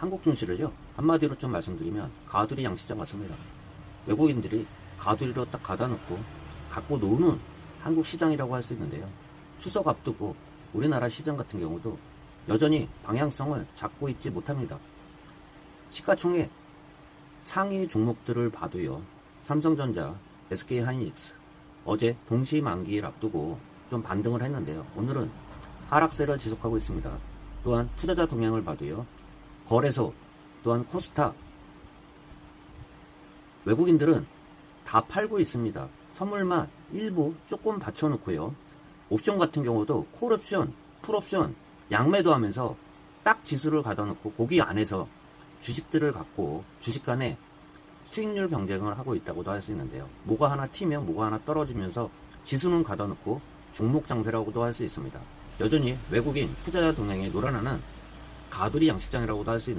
한국 증시를요 한마디로 좀 말씀드리면 가두리 양시장 같습니다. 외국인들이 가두리로 딱 가다 놓고 갖고 노는 한국 시장이라고 할 수 있는데요. 추석 앞두고 우리나라 시장 같은 경우도 여전히 방향성을 잡고 있지 못합니다. 시가총액 상위 종목들을 봐도요. 삼성전자, SK하이닉스 어제 동시 만기를 앞두고 좀 반등을 했는데요. 오늘은 하락세를 지속하고 있습니다. 또한 투자자 동향을 봐도요. 거래소 또한 코스닥 외국인들은 다 팔고 있습니다. 선물만 일부 조금 받쳐놓고요. 옵션 같은 경우도 콜옵션, 풀옵션 양매도 하면서 딱 지수를 가다 놓고 거기 안에서 주식들을 갖고 주식 간에 수익률 경쟁을 하고 있다고도 할 수 있는데요. 뭐가 하나 튀면 뭐가 하나 떨어지면서 지수는 가다 놓고 종목 장세라고도 할 수 있습니다. 여전히 외국인 투자자 동향에 놀아나는 가두리 양식장이라고도 할 수 있는